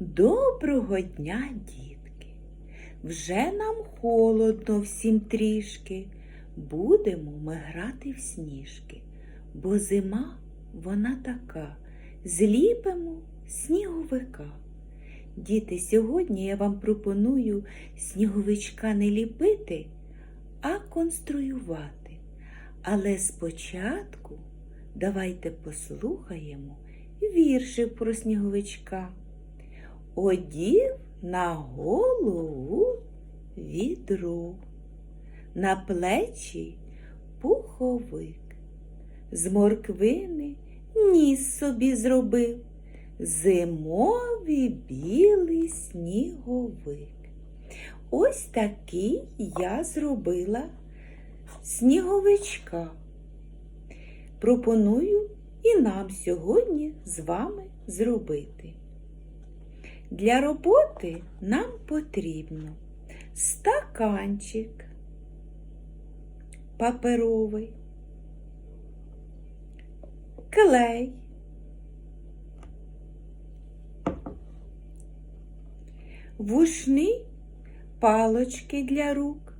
Доброго дня, дітки! Вже нам холодно всім трішки. Будемо ми грати в сніжки, бо зима вона така. Зліпимо сніговика. Діти, сьогодні я вам пропоную сніговичка не ліпити, а конструювати. Але спочатку давайте послухаємо віршик про сніговичка. Одів на голову відро, на плечі пуховик, з морквини ніс собі зробив, зимовий білий сніговик. Ось такий я зробила сніговичка. Пропоную і нам сьогодні з вами зробити. Для роботи нам потрібно стаканчик паперовий, клей, вушні палочки для рук,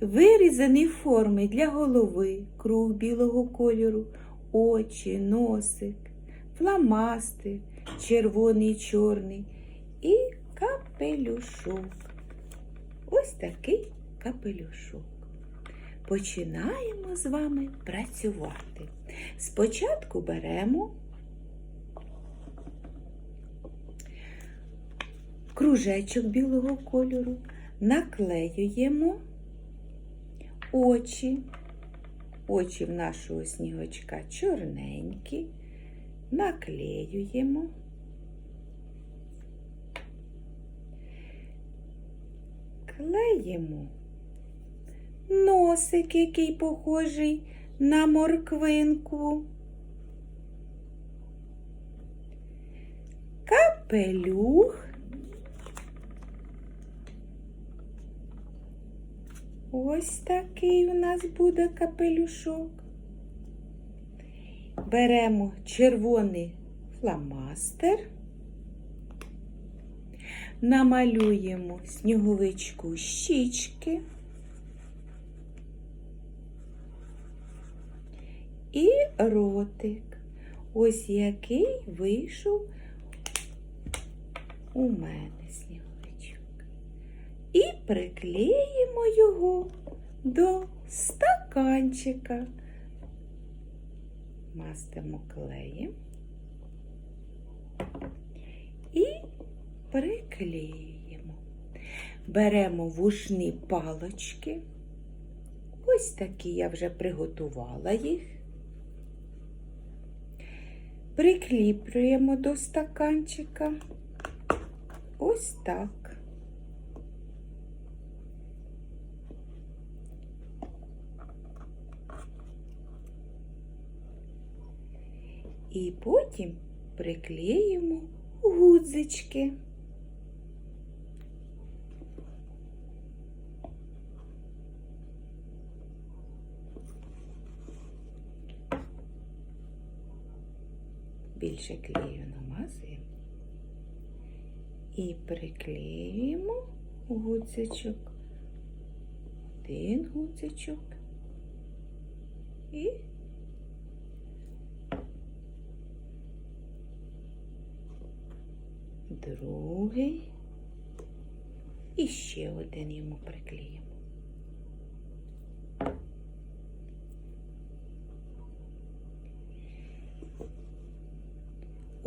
вирізані форми для голови, круг білого кольору, очі, носик, фламастик, червоний, чорний і капелюшок. Ось такий капелюшок. Починаємо з вами працювати. Спочатку беремо кружечок білого кольору, наклеюємо очі. Очі в нашого снігочка чорненькі, наклеюємо. Клеїмо носик, який похожий на морквинку. Капелюх. Ось такий у нас буде капелюшок. Беремо червоний фломастер, намалюємо сніговичку щічки і ротик. Ось який вийшов у мене сніговичок. І приклеїмо його до стаканчика. Мастимо клеєм приклеїмо. Беремо вушні палочки. Ось такі я вже приготувала їх. Прикліплюємо до стаканчика. Ось так. І потім приклеїмо гудзички. Більше клею намазуємо і приклеюємо гудзичок. Один гудзичок і другий і ще один йому приклеїмо.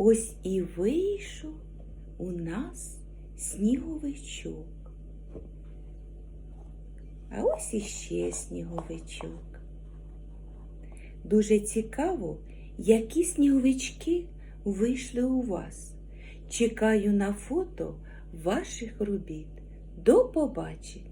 Ось і вийшов у нас сніговичок. А ось іще сніговичок. Дуже цікаво, які сніговички вийшли у вас. Чекаю на фото ваших робіт. До побачення!